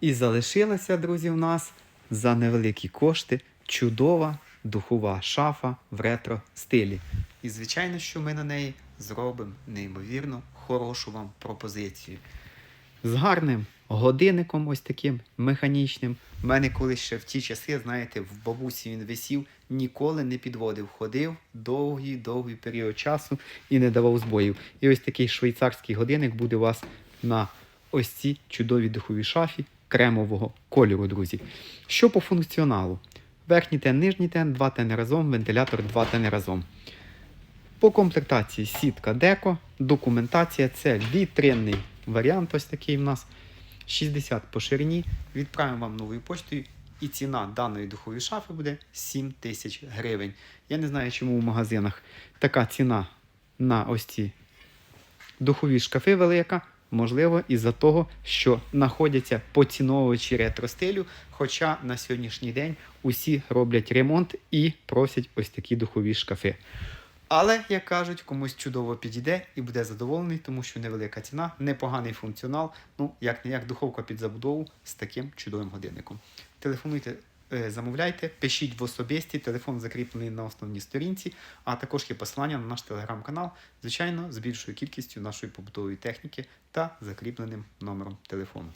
І залишилася, друзі, в нас за невеликі кошти чудова духова шафа в ретро стилі. І звичайно, що ми на неї зробимо неймовірно хорошу вам пропозицію. З гарним годинником, ось таким механічним. У мене колись ще в ті часи, знаєте, в бабусі він висів, ніколи не підводив, ходив довгий, довгий період часу і не давав збоїв. І ось такий швейцарський годинник буде у вас на ось цій чудовій духовій шафі кремового кольору, друзі. Що по функціоналу? Верхній тен, нижній тен, два тени разом, вентилятор, два тени разом. По комплектації сітка деко, документація це вітринний варіант, ось такий в нас. 60 по ширині. Відправимо вам новою поштою. І ціна даної духової шафи буде 7 тисяч гривень. Я не знаю, чому в магазинах така ціна на ось ці духові шкафи велика. Можливо, із-за того, що знаходяться поціновувачі ретро-стилю, хоча на сьогоднішній день усі роблять ремонт і просять ось такі духові шкафи. Але, як кажуть, комусь чудово підійде і буде задоволений, тому що невелика ціна, непоганий функціонал, ну, як не як духовка під забудову з таким чудовим годинником. Телефонуйте, замовляйте, пишіть в особисті, телефон закріплений на основній сторінці, а також є посилання на наш телеграм-канал, звичайно, з більшою кількістю нашої побутової техніки та закріпленим номером телефону.